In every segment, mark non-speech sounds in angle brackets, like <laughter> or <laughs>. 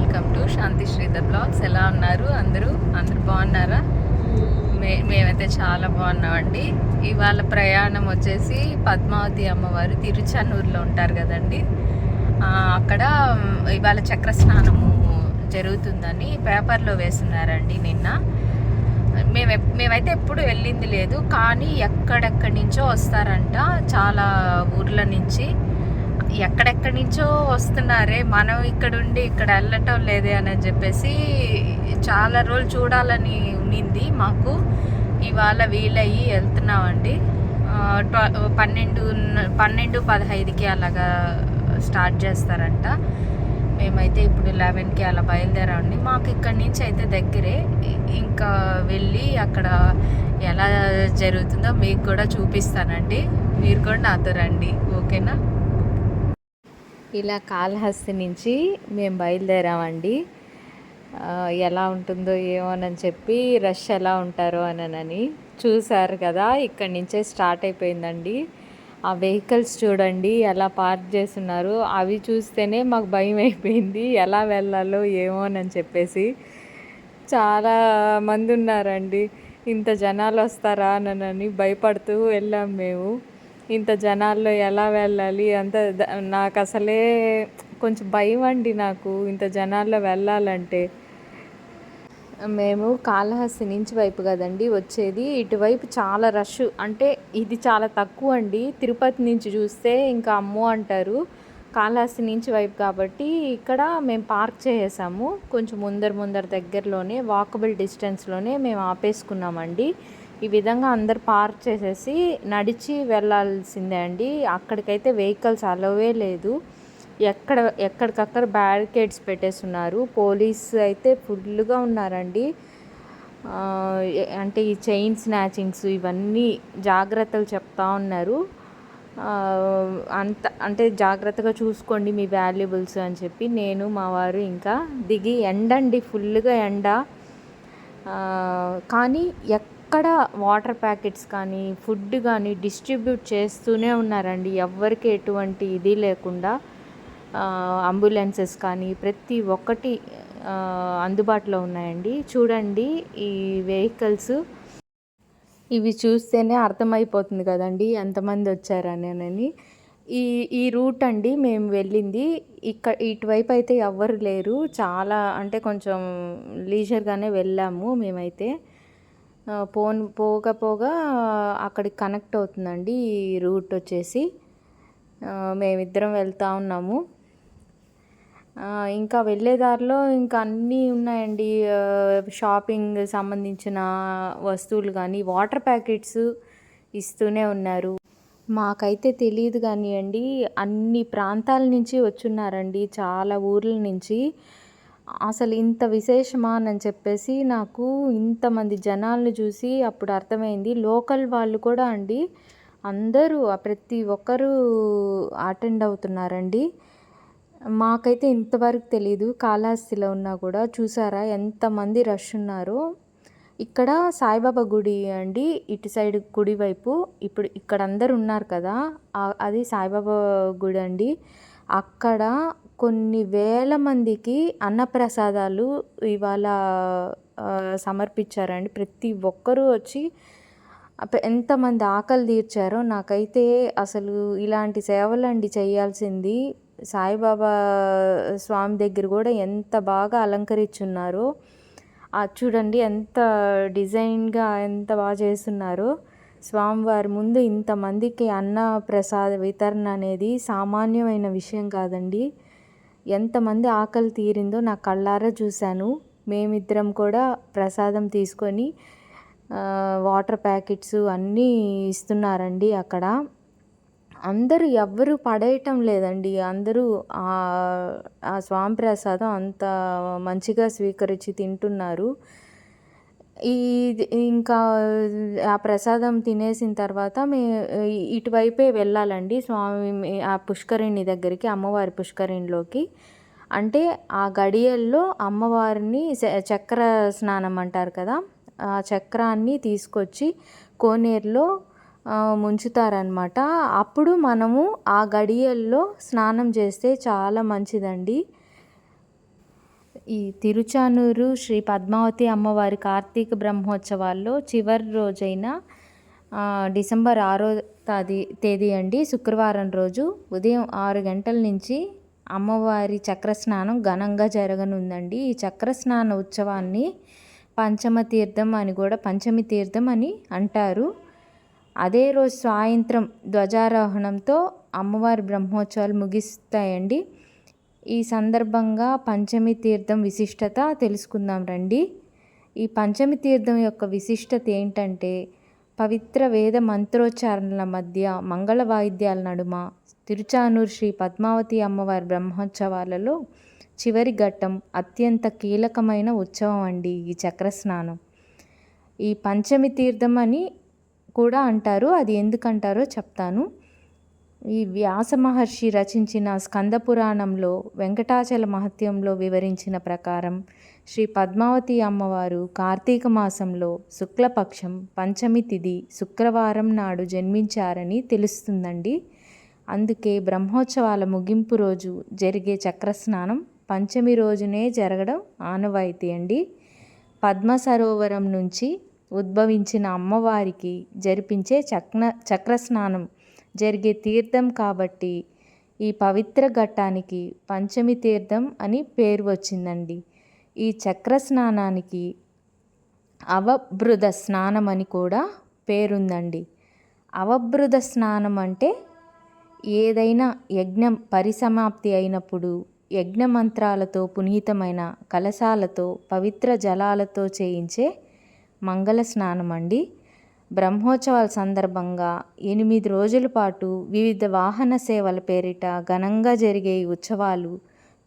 Welcome to Shanti Sridhar blogs. ఎలా ఉన్నారు అందరూ? అందరూ బాగున్నారా? మే మేమైతే చాలా బాగున్నామండి. ఇవాళ ప్రయాణం వచ్చేసి పద్మావతి అమ్మవారు తిరుచానూరులో ఉంటారు కదండి. అక్కడ ఇవాళ చక్ర స్నానము జరుగుతుందని పేపర్లో వేస్తున్నారండి నిన్న. మేము మేమైతే ఎప్పుడు వెళ్ళింది లేదు కానీ ఎక్కడెక్కడి నుంచో వస్తారంట చాలా ఊర్ల నుంచి. ఎక్కడెక్కడి నుంచో వస్తున్నారే మనం ఇక్కడ ఉండి ఇక్కడ వెళ్ళటం లేదే అని చెప్పేసి చాలా రోజులు చూడాలని ఉన్నింది మాకు. ఇవాళ వీలయ్యి వెళ్తున్నామండి. ట్వ- పన్నెండు పన్నెండు పదహైదుకి అలాగా స్టార్ట్ చేస్తారంట. మేమైతే ఇప్పుడు లెవెన్కి అలా బయలుదేరామండి. మాకు ఇక్కడి నుంచి అయితే దగ్గరే. ఇంకా వెళ్ళి అక్కడ ఎలా జరుగుతుందో మీకు కూడా చూపిస్తానండి. మీరు కూడా నాతో రండి. ఓకేనా? ఇలా కాళహస్తి నుంచి మేము బయలుదేరామండి. ఎలా ఉంటుందో ఏమోనని చెప్పి రష్ ఎలా ఉంటారో అనని చూశారు కదా ఇక్కడి నుంచే స్టార్ట్ అయిపోయిందండి. ఆ వెహికల్స్ చూడండి ఎలా పార్క్ చేస్తున్నారు అవి చూస్తేనే మాకు భయం అయిపోయింది ఎలా వెళ్ళాలో ఏమోనని చెప్పేసి చాలా మంది ఉన్నారండి. ఇంత జనాలు వస్తారా అని భయపడుతూ వెళ్ళాం మేము. ఇంత జనాల్లో ఎలా వెళ్ళాలి? అంత ద- నాకు అసలే కొంచెం భయం అండి నాకు ఇంత జనాల్లో వెళ్ళాలంటే. మేము కాళహస్తి నుంచి వైపు కదండి వచ్చేది. ఇటువైపు చాలా రష్ అంటే ఇది చాలా తక్కువ అండి. తిరుపతి నుంచి చూస్తే ఇంకా అమ్మో అంటారు. కాళహస్తి నుంచి వైపు కాబట్టి ఇక్కడ మేము పార్క్ చేసేసాము. కొంచెం ముందర ముందర దగ్గరలోనే వాకబుల్ డిస్టెన్స్లోనే మేము ఆపేసుకున్నామండి. ఈ విధంగా అందరు పార్క్ చేసేసి నడిచి వెళ్ళాల్సిందే అండి. అక్కడికైతే వెహికల్స్ అలవే లేదు. ఎక్కడ ఎక్కడికక్కడ బ్యారికేడ్స్ పెట్టేస్తున్నారు. పోలీస్ అయితే ఫుల్గా ఉన్నారండి. అంటే ఈ చైన్ స్నాచింగ్స్ ఇవన్నీ జాగ్రత్తలు చెప్తా ఉన్నారు. అంత అంటే జాగ్రత్తగా చూసుకోండి మీ వాల్యుబుల్స్ అని చెప్పి నేను మా వారు ఇంకా దిగి ఎండండి ఫుల్గా ఎండ. కానీ ఎక్ ఎక్కడ వాటర్ ప్యాకెట్స్ కానీ ఫుడ్ కానీ డిస్ట్రిబ్యూట్ చేస్తూనే ఉన్నారండి. ఎవ్వరికి ఎటువంటి ఇది లేకుండా అంబులెన్సెస్ కానీ ప్రతి ఒక్కటి అందుబాటులో ఉన్నాయండి. చూడండి ఈ వెహికల్స్. ఇవి చూస్తేనే అర్థమైపోతుంది కదండి ఎంతమంది వచ్చారనేనని ఈ ఈ రూట్ అండి మేము వెళ్ళింది. ఇక్కడ ఇటువైపు అయితే ఎవ్వరు లేరు. చాలా అంటే కొంచెం లీజర్గానే వెళ్ళాము మేమైతే. పోన్ పోగా పోగా అక్కడికి కనెక్ట్ అవుతుందండి ఈ రూట్ వచ్చేసి. మేమిద్దరం వెళ్తా ఉన్నాము. ఇంకా వెళ్ళే దారిలో ఇంకా అన్నీ ఉన్నాయండి. షాపింగ్ సంబంధించిన వస్తువులు కానీ వాటర్ ప్యాకెట్స్ ఇస్తూనే ఉన్నారు. మాకైతే తెలియదు కానివ్వండి అన్ని ప్రాంతాల నుంచి వచ్చున్నారండి చాలా ఊర్ల నుంచి. అసలు ఇంత విశేషమా అని చెప్పేసి నాకు ఇంతమంది జనాలను చూసి అప్పుడు అర్థమైంది. లోకల్ వాళ్ళు కూడా అండి అందరూ ఆ ప్రతి ఒక్కరూ అటెండ్ అవుతున్నారండి. మాకైతే ఇంతవరకు తెలీదు కాళహస్తిలో ఉన్నా కూడా చూసారా ఎంతమంది రష్ ఉన్నారో. ఇక్కడ సాయిబాబా గుడి అండి ఇటు సైడ్ కుడి వైపు ఇప్పుడు ఇక్కడ అందరు ఉన్నారు కదా అది సాయిబాబా గుడి అండి. అక్కడ కొన్ని వేల మందికి అన్నప్రసాదాలు ఇవాళ సమర్పించారండి. ప్రతి ఒక్కరూ వచ్చి ఎంతమంది ఆకలి తీర్చారో నాకైతే అసలు ఇలాంటి సేవలండి చేయాల్సింది. సాయిబాబా స్వామి దగ్గర కూడా ఎంత బాగా అలంకరించున్నారో చూడండి ఎంత డిజైన్గా ఎంత బాగా చేస్తున్నారో. స్వామివారి ముందు ఇంతమందికి అన్న ప్రసాద వితరణ అనేది సామాన్యమైన విషయం కాదండి. ఎంతమంది ఆకలి తీరిందో నా కళ్ళారా చూశాను. మేమిద్దరం కూడా ప్రసాదం తీసుకొని వాటర్ ప్యాకెట్స్ అన్నీ ఇస్తున్నారండి అక్కడ. అందరూ ఎవ్వరు పడేయటం లేదండి. అందరూ ఆ స్వామి ప్రసాదం అంత మంచిగా స్వీకరించి తింటున్నారు. ఈ ఇంకా ఆ ప్రసాదం తినేసిన తర్వాత మే ఇటువైపే వెళ్ళాలండి స్వామి ఆ పుష్కరిణి దగ్గరికి అమ్మవారి పుష్కరిణిలోకి. అంటే ఆ గడియల్లో అమ్మవారిని చక్ర స్నానం అంటారు కదా ఆ చక్రాన్ని తీసుకొచ్చి కోనేరులో ముంచుతారనమాట అప్పుడు మనము ఆ గడియల్లో స్నానం చేస్తే చాలా మంచిదండి. ఈ తిరుచానూరు శ్రీ పద్మావతి అమ్మవారి కార్తీక బ్రహ్మోత్సవాల్లో చివరి రోజైన డిసెంబర్ ఆరో తేదీ తేదీ అండి. శుక్రవారం రోజు ఉదయం ఆరు గంటల నుంచి అమ్మవారి చక్రస్నానం ఘనంగా జరగనుందండి. ఈ చక్రస్నాన ఉత్సవాన్ని పంచమ తీర్థం అని కూడా పంచమి తీర్థం అని అంటారు. అదే రోజు సాయంత్రం ధ్వజారోహణంతో అమ్మవారి బ్రహ్మోత్సవాలు ముగిస్తాయండి. ఈ సందర్భంగా పంచమి తీర్థం విశిష్టత తెలుసుకుందాం రండి. ఈ పంచమి తీర్థం యొక్క విశిష్టత ఏంటంటే పవిత్ర వేద మంత్రోచ్చారణల మధ్య మంగళ వాయిద్యాల నడుమ తిరుచానూరు శ్రీ పద్మావతి అమ్మవారి బ్రహ్మోత్సవాలలో చివరి ఘట్టం అత్యంత కీలకమైన ఉత్సవం అండి ఈ చక్రస్నానం. ఈ పంచమి తీర్థం అని కూడా అంటారు. అది ఎందుకంటారో చెప్తాను. ఈ వ్యాస మహర్షి రచించిన స్కంద పురాణంలో వెంకటాచల మహత్యంలో వివరించిన ప్రకారం శ్రీ పద్మావతి అమ్మవారు కార్తీక మాసంలో శుక్లపక్షం పంచమి తిథి శుక్రవారం నాడు జన్మించారని తెలుస్తుందండి. అందుకే బ్రహ్మోత్సవాల ముగింపు రోజు జరిగే చక్రస్నానం పంచమి రోజునే జరగడం ఆనవాయితీ అండి. పద్మ సరోవరం నుంచి ఉద్భవించిన అమ్మవారికి జరిపించే చక్ర చక్రస్నానం జరిగే తీర్థం కాబట్టి ఈ పవిత్ర ఘట్టానికి పంచమి తీర్థం అని పేరు వచ్చిందండి. ఈ చక్ర స్నానానికి అవభృద స్నానం అని కూడా పేరుందండి. అవభృద స్నానం అంటే ఏదైనా యజ్ఞం పరిసమాప్తి అయినప్పుడు యజ్ఞ మంత్రాలతో పునీతమైన కలశాలతో పవిత్ర జలాలతో చేయించే మంగళ స్నానం అండి బ్రహ్మోత్సవాల సందర్భంగా ఎనిమిది రోజుల పాటు వివిధ వాహన సేవల పేరిట ఘనంగా జరిగే ఈ ఉత్సవాలు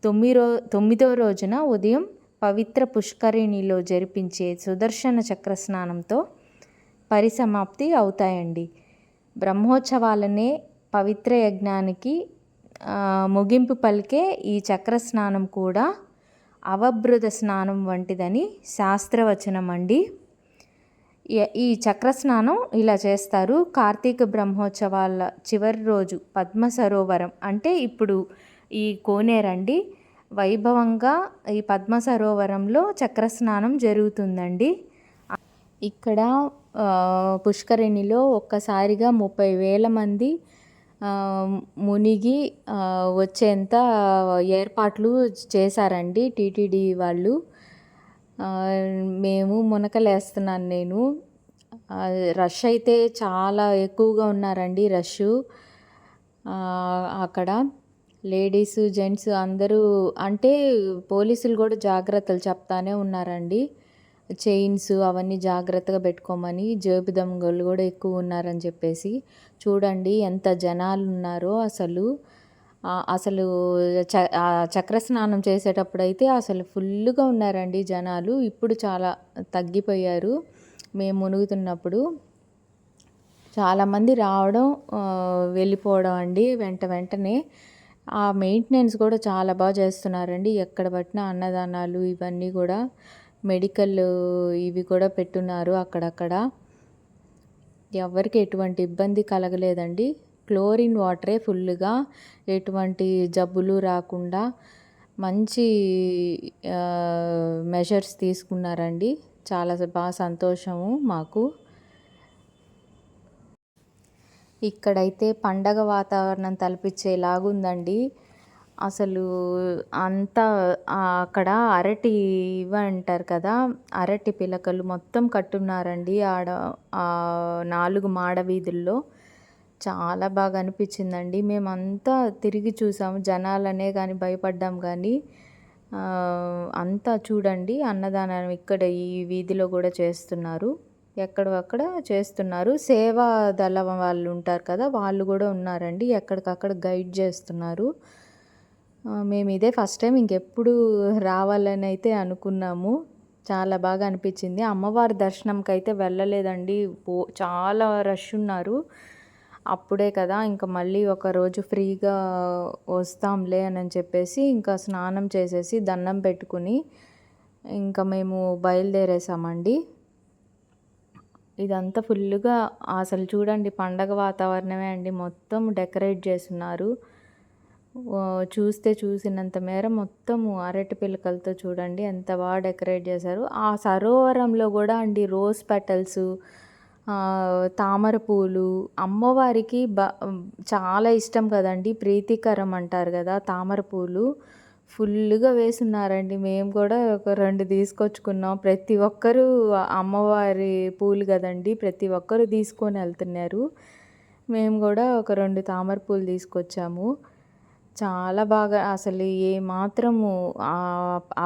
తొమ్మిది రో తొమ్మిదో రోజున ఉదయం పవిత్ర పుష్కరిణిలో జరిపించే సుదర్శన చక్ర స్నానంతో పరిసమాప్తి అవుతాయండి. బ్రహ్మోత్సవాలనే పవిత్ర యజ్ఞానికి ముగింపు పలికే ఈ చక్ర స్నానం కూడా అవభృత స్నానం వంటిదని శాస్త్రవచనం అండి ఈ- చక్రస్నానం చక్ర స్నానం ఇలా చేస్తారు. కార్తీక బ్రహ్మోత్సవాల చివరి రోజు పద్మ సరోవరం. అంటే ఇప్పుడు ఈ కోనేరండి వైభవంగా ఈ పద్మ సరోవరంలో చక్ర స్నానం జరుగుతుందండి. ఇక్కడ పుష్కరిణిలో ఒక్కసారిగా ముప్పై వేల మంది మునిగి వచ్చేంత ఏర్పాట్లు చేశారండి టీటీడీ వాళ్ళు. మేము మునకలేస్తున్నాను నేను. రష్ అయితే చాలా ఎక్కువగా ఉన్నారండి రష్. అక్కడ లేడీస్ జెంట్స్ అందరూ అంటే పోలీసులు కూడా జాగ్రత్తలు చెప్తానే ఉన్నారండి. చైన్స్ అవన్నీ జాగ్రత్తగా పెట్టుకోమని జేబు దొంగలు కూడా ఎక్కువ ఉన్నారని చెప్పేసి. చూడండి ఎంత జనాలు ఉన్నారో అసలు. అసలు చ చక్ర స్నానం చేసేటప్పుడు అయితే అసలు ఫుల్గా ఉన్నారండి జనాలు. ఇప్పుడు చాలా తగ్గిపోయారు. మేము మునుగుతున్నప్పుడు చాలామంది రావడం వెళ్ళిపోవడం అండి వెంట వెంటనే. ఆ మెయింటెనెన్స్ కూడా చాలా బాగా చేస్తున్నారండి. ఎక్కడ పట్టినా అన్నదానాలు ఇవన్నీ కూడా మెడికల్ ఇవి కూడా పెట్టున్నారు అక్కడక్కడ. ఎవరికి ఎటువంటి ఇబ్బంది కలగలేదండి. క్లోరిన్ వాటరే ఫుల్గా ఎటువంటి జబ్బులు రాకుండా మంచి మెషర్స్ తీసుకున్నారండి. చాలా బాగా సంతోషము మాకు. ఇక్కడైతే పండగ వాతావరణం తలపించేలాగుందండి. అసలు అంతా అక్కడ అరటి ఇవి అంటారు కదా అరటి పిలకలు మొత్తం కట్టున్నారండి ఆడ నాలుగు మాడ వీధుల్లో. చాలా బాగా అనిపించిందండి. మేమంతా తిరిగి చూసాము. జనాలనే కానీ భయపడ్డాం కానీ అంతా చూడండి అన్నదానం ఇక్కడ ఈ వీధిలో కూడా చేస్తున్నారు. ఎక్కడక్కడ చేస్తున్నారు. సేవా దళం వాళ్ళు ఉంటారు కదా వాళ్ళు కూడా ఉన్నారండి. ఎక్కడికక్కడ గైడ్ చేస్తున్నారు. మేము ఇదే ఫస్ట్ టైం ఇంకెప్పుడు రావాలని అయితే అనుకున్నాము. చాలా బాగా అనిపించింది. అమ్మవారి దర్శనంకి అయితే వెళ్ళలేదండి. పో చాలా రష్ ఉన్నారు. అప్పుడే కదా ఇంకా మళ్ళీ ఒక రోజు ఫ్రీగా వస్తాంలే అని చెప్పేసి ఇంకా స్నానం చేసేసి దండం పెట్టుకుని ఇంకా మేము బయలుదేరేసామండి. ఇదంతా ఫుల్గా అసలు చూడండి పండగ వాతావరణమే అండి మొత్తం డెకరేట్ చేస్తున్నారు. చూస్తే చూసినంత మేర మొత్తము అరటి పిలకలతో చూడండి ఎంత బాగా డెకరేట్ చేశారు. ఆ సరోవరంలో కూడా అండి రోజ్ పెటల్స్ తామర పూలు. అమ్మవారికి బ చాలా ఇష్టం కదండి. ప్రీతికరం అంటారు కదా తామర పూలు. ఫుల్గా వేసున్నారండి. మేము కూడా ఒక రెండు తీసుకొచ్చుకున్నాం. ప్రతి ఒక్కరూ అమ్మవారి పూలు కదండి. ప్రతి ఒక్కరు తీసుకొని వెళ్తున్నారు. మేము కూడా ఒక రెండు తామర పూలు తీసుకొచ్చాము. చాలా బాగా అసలు ఏ మాత్రము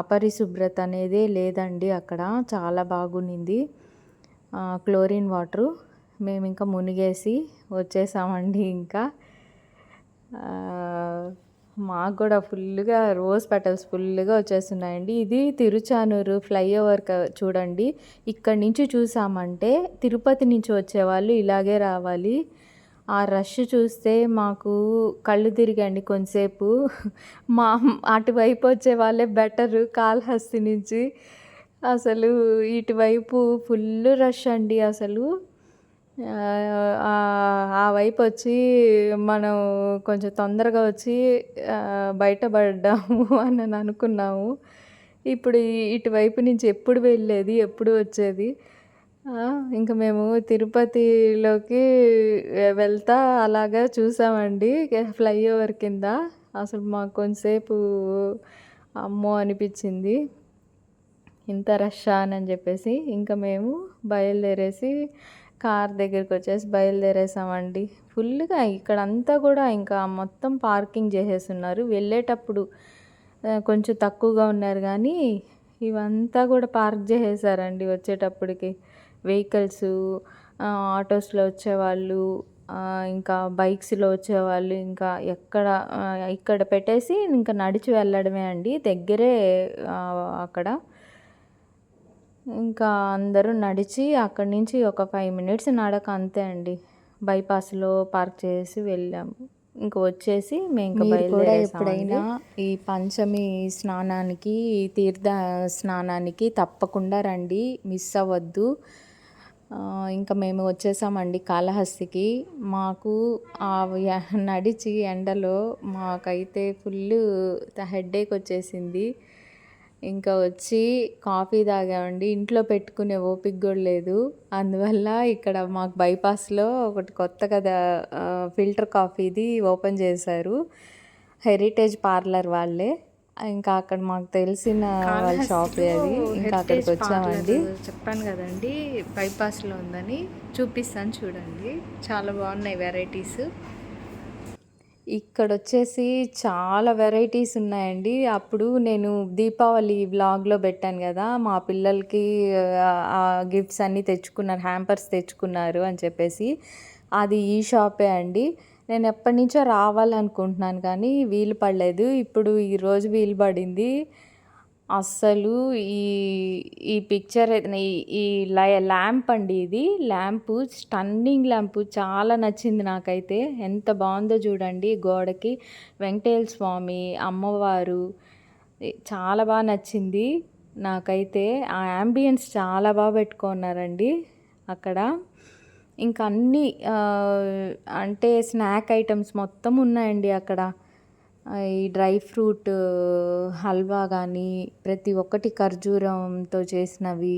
అపరిశుభ్రత అనేదే లేదండి అక్కడ. చాలా బాగునింది క్లోరిన్ వాటరు. మేము ఇంకా మునిగేసి వచ్చేసామండి ఇంకా. మాకు కూడా ఫుల్గా రోజ్ పెటల్స్ ఫుల్గా వచ్చేస్తున్నాయండి. ఇది తిరుచానూరు ఫ్లైఓవర్ చూడండి. ఇక్కడి నుంచి చూసామంటే తిరుపతి నుంచి వచ్చేవాళ్ళు ఇలాగే రావాలి. ఆ రష్ చూస్తే మాకు కళ్ళు తిరిగండి కొంతసేపు. మా అటువైపు వచ్చే వాళ్ళే బెటరు కాళహస్తి నుంచి. అసలు ఇటువైపు ఫుల్ రష్ అండి అసలు. ఆ వైపు వచ్చి మనం కొంచెం తొందరగా వచ్చి బయటపడ్డాము <laughs> అని అనుకున్నాము. ఇప్పుడు ఇటువైపు నుంచి ఎప్పుడు వెళ్ళేది ఎప్పుడు వచ్చేది? ఇంకా మేము తిరుపతిలోకి వెళ్తా అలాగా చూసామండి ఫ్లైఓవర్ కింద. అసలు మాకు కొంతసేపు అమ్మో అనిపించింది. ఇంత రష్ అని చెప్పేసి ఇంకా మేము బయలుదేరేసి కార్ దగ్గరికి వచ్చేసి బయలుదేరేసామండి. ఫుల్గా ఇక్కడ అంతా కూడా ఇంకా మొత్తం పార్కింగ్ చేసేస్తున్నారు. వెళ్ళేటప్పుడు కొంచెం తక్కువగా ఉన్నారు కానీ ఇవంతా కూడా పార్క్ చేసేసారండి వచ్చేటప్పటికి. వెహికల్స్ ఆటోస్లో వచ్చేవాళ్ళు ఇంకా బైక్స్లో వచ్చేవాళ్ళు ఇంకా ఎక్కడ ఇక్కడ పెట్టేసి ఇంకా నడిచి వెళ్ళడమే అండి. దగ్గరే అక్కడ. ఇంకా అందరూ నడిచి అక్కడి నుంచి ఒక ఫైవ్ మినిట్స్ నడక అంతే అండి. బైపాస్లో పార్క్ చేసి వెళ్ళాము. ఇంకా వచ్చేసి మేము ఇంకా బయలుదేరే ఎప్పుడైనా ఈ పంచమి స్నానానికి తీర్థ స్నానానికి తప్పకుండా రండి మిస్ అవ్వద్దు. ఇంకా మేము వచ్చేసామండి కాళహస్తికి. మాకు నడిచి ఎండలో మాకైతే ఫుల్ హెడేక్ వచ్చేసింది. ఇంకా వచ్చి కాఫీ తాగామండి. ఇంట్లో పెట్టుకునే ఓపిక కూడా లేదు. అందువల్ల ఇక్కడ మాకు బైపాస్లో ఒకటి కొత్త కదా ఫిల్టర్ కాఫీది ఓపెన్ చేశారు. హెరిటేజ్ పార్లర్ వాళ్ళే. ఇంకా అక్కడ మాకు తెలిసిన వాళ్ళ షాప్ అది. ఇంకా అక్కడికి వచ్చామండి. చెప్పాను కదండి బైపాస్లో ఉందని చూపిస్తాను చూడండి. చాలా బాగున్నాయి వెరైటీస్. ఇక్కడ వచ్చేసి చాలా వెరైటీస్ ఉన్నాయండి. అప్పుడు నేను దీపావళి వ్లాగ్లో పెట్టాను కదా మా పిల్లలకి గిఫ్ట్స్ అన్నీ తెచ్చుకున్నారు హ్యాంపర్స్ తెచ్చుకున్నారు అని చెప్పేసి. అది ఈ షాపే అండి. నేను ఎప్పటి నుంచో రావాలనుకుంటున్నాను కానీ వీలు పడలేదు. ఇప్పుడు ఈరోజు వీలు పడింది. అస్సలు ఈ ఈ పిక్చర్ ఈ లై ల్యాంప్ అండి ఇది. ల్యాంపు స్టన్నింగ్ ల్యాంపు చాలా నచ్చింది నాకైతే. ఎంత బాగుందో చూడండి. గోడకి వెంకటేశ్వర స్వామి అమ్మవారు చాలా బాగా నచ్చింది. నాకైతే ఆ యాంబియన్స్ చాలా బాగా పెట్టుకున్నారండి అక్కడ. ఇంకా అన్నీ అంటే స్నాక్ ఐటమ్స్ మొత్తం ఉన్నాయండి అక్కడ. ఈ డ్రై ఫ్రూట్ హల్వా కానీ ప్రతి ఒక్కటి ఖర్జూరంతో చేసినవి.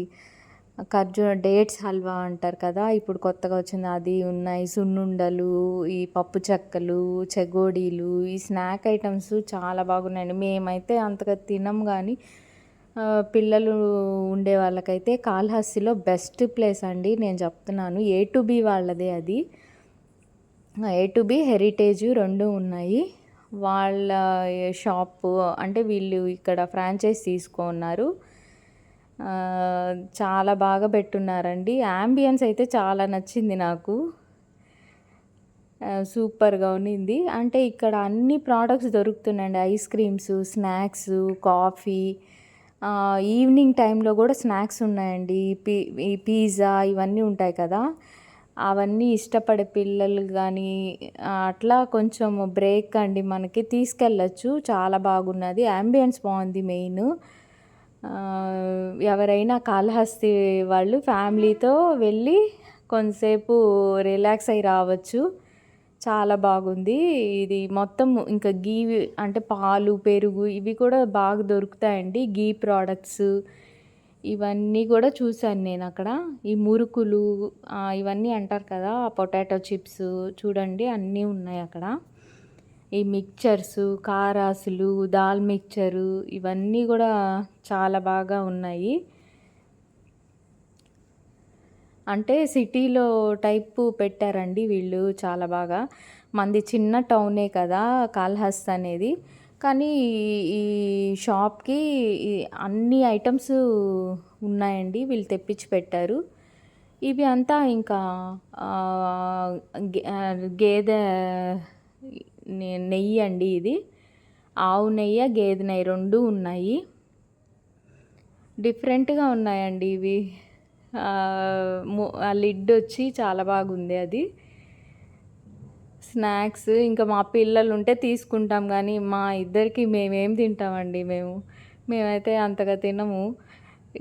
ఖర్జూర డేట్స్ హల్వా అంటారు కదా ఇప్పుడు కొత్తగా వచ్చింది. అది ఉన్నాయి. సున్నుండలు ఈ పప్పు చెక్కలు చెగోడీలు ఈ స్నాక్ ఐటమ్స్ చాలా బాగున్నాయండి. మేమైతే అంతగా తినం కానీ పిల్లలు ఉండే వాళ్ళకైతే కాళహస్తిలో బెస్ట్ ప్లేస్ అండి. నేను చెప్తున్నాను ఏ టు బి వాళ్ళదే అది. ఏ టు బి హెరిటేజ్ రెండు ఉన్నాయి. వాళ్ళ షాపు అంటే వీళ్ళు ఇక్కడ ఫ్రాంచైజ్ తీసుకున్నారు. చాలా బాగా పెట్టున్నారండి. యాంబియన్స్ అయితే చాలా నచ్చింది నాకు. సూపర్గా ఉన్నింది. అంటే ఇక్కడ అన్ని products దొరుకుతున్నాయండి. Ice creams snacks coffee. Evening టైంలో కూడా స్నాక్స్ ఉన్నాయండి. పీ ఈ పిజ్జా ఇవన్నీ ఉంటాయి కదా. అవన్నీ ఇష్టపడే పిల్లలు కానీ అట్లా కొంచెం బ్రేక్ అండి మనకి. తీసుకెళ్ళచ్చు. చాలా బాగున్నది. అంబియన్స్ బాగుంది మెయిన్. ఎవరైనా కాళహస్తి వాళ్ళు ఫ్యామిలీతో వెళ్ళి కొంతసేపు రిలాక్స్ అయి రావచ్చు. చాలా బాగుంది. ఇది మొత్తం ఇంకా గీ అంటే పాలు పెరుగు ఇవి కూడా బాగా దొరుకుతాయండి. గీ ప్రోడక్ట్స్ ఇవన్నీ కూడా చూశాను నేను అక్కడ. ఈ మురుకులు ఇవన్నీ అంటారు కదా పొటాటో చిప్స్ చూడండి అన్నీ ఉన్నాయి అక్కడ. ఈ మిక్చర్స్ కారాసులు దాల్ మిక్చరు ఇవన్నీ కూడా చాలా బాగా ఉన్నాయి. అంటే సిటీలో టైపు పెట్టారండి వీళ్ళు చాలా బాగా. మంది చిన్న టౌనే కదా కాల్హస్ అనేది. కానీ ఈ షాప్కి అన్ని ఐటమ్స్ ఉన్నాయండి. వీళ్ళు తెప్పించి పెట్టారు. ఇవి అంతా ఇంకా గేదె నెయ్యి అండి ఇది. ఆవు నెయ్యి గేదె నెయ్యి రెండు ఉన్నాయి. డిఫరెంట్గా ఉన్నాయండి ఇవి. ఆ లిడ్ వచ్చి చాలా బాగుంది అది. స్నాక్స్ ఇంకా మా పిల్లలు ఉంటే తీసుకుంటాం కానీ మా ఇద్దరికి మేమేం తింటామండి మేము. మేమైతే అంతగా తినము.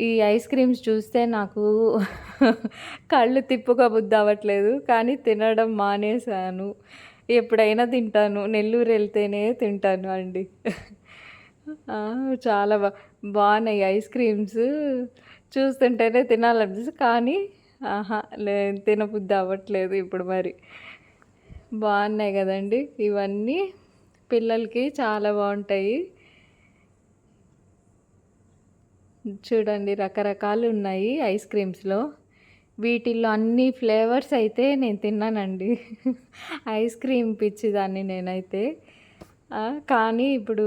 ఈ ఐస్ క్రీమ్స్ చూస్తే నాకు <laughs> కళ్ళు తిప్పుగా బుద్ధి అవ్వట్లేదు కానీ తినడం మానేశాను. ఎప్పుడైనా తింటాను నెల్లూరు వెళ్తేనే తింటాను అండి. చాలా బా బాగున్నాయి ఐస్ క్రీమ్స్. చూస్తుంటేనే తినాలనిపిస్తుంది కానీ ఆహా లే తినబుద్ధి అవ్వట్లేదు ఇప్పుడు మరి. బాగున్నాయి కదండి. ఇవన్నీ పిల్లలకి చాలా బాగుంటాయి. చూడండి రకరకాలు ఉన్నాయి ఐస్ క్రీమ్స్లో. వీటిల్లో అన్ని ఫ్లేవర్స్ అయితే నేను తిన్నానండి. ఐస్ క్రీమ్ పిచ్చిదాన్ని నేనైతే. కానీ ఇప్పుడు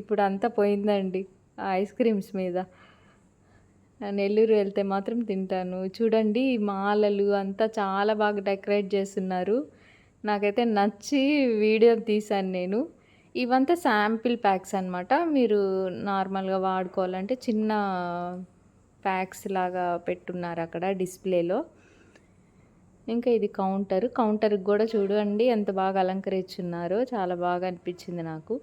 ఇప్పుడు అంతా పోయిందండి ఐస్ క్రీమ్స్ మీద. నెల్లూరు వెళ్తే మాత్రం తింటాను. చూడండి మాలలు అంతా చాలా బాగా డెకరేట్ చేస్తున్నారు. నాకైతే నచ్చి వీడియో తీశాను నేను. ఇవంతా శాంపిల్ ప్యాక్స్ అనమాట మీరు నార్మల్గా వాడుకోవాలంటే చిన్న ప్యాక్స్ లాగా పెట్టున్నారు అక్కడ డిస్ప్లేలో. ఇంకా ఇది కౌంటర్. కౌంటర్కి కూడా చూడండి ఎంత బాగా అలంకరించున్నారో. చాలా బాగా అనిపించింది నాకు.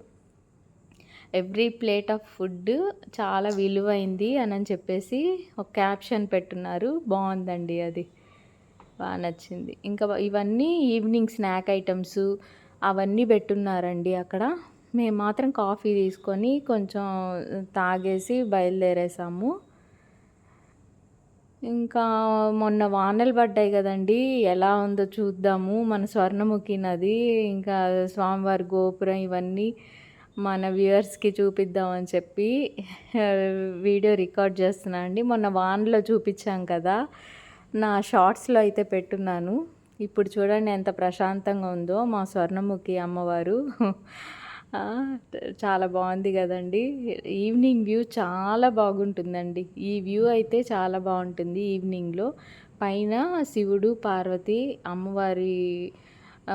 ఎవ్రీ ప్లేట్ ఆఫ్ ఫుడ్ చాలా విలువైంది అని అని చెప్పేసి ఒక క్యాప్షన్ పెట్టున్నారు. బాగుందండి అది. బాగా నచ్చింది. ఇంకా ఇవన్నీ ఈవినింగ్ స్నాక్ ఐటమ్స్ అవన్నీ పెట్టున్నారండి అక్కడ. మేము మాత్రం కాఫీ తీసుకొని కొంచెం తాగేసి బయలుదేరేసాము. ఇంకా మొన్న వానలు పడ్డాయి కదండి ఎలా ఉందో చూద్దాము. మన స్వర్ణముఖి నది ఇంకా స్వామివారి గోపురం ఇవన్నీ మన వ్యూవర్స్కి చూపిద్దామని చెప్పి వీడియో రికార్డ్ చేస్తున్నా అండి. మొన్న వానలో చూపించాం కదా నా షార్ట్స్లో అయితే పెట్టున్నాను. ఇప్పుడు చూడండి ఎంత ప్రశాంతంగా ఉందో మా స్వర్ణముఖి అమ్మవారు. చాలా బాగుంది కదండి. ఈవినింగ్ వ్యూ చాలా బాగుంటుందండి. ఈ వ్యూ అయితే చాలా బాగుంటుంది ఈవినింగ్లో. పైన శివుడు పార్వతి అమ్మవారి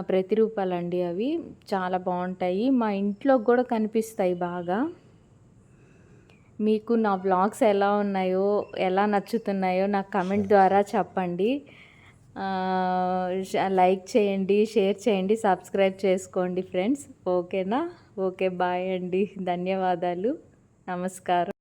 ప్రతిరూపాలండి అవి. చాలా బాగుంటాయి. మా ఇంట్లో కూడా కనిపిస్తాయి బాగా. మీకు నా వ్లాగ్స్ ఎలా ఉన్నాయో ఎలా నచ్చుతున్నాయో నాకు కమెంట్ ద్వారా చెప్పండి. లైక్ చేయండి షేర్ చేయండి సబ్స్క్రైబ్ చేసుకోండి ఫ్రెండ్స్ ఓకేనా ఓకే బాయ్ అండి. ధన్యవాదాలు. నమస్కారం.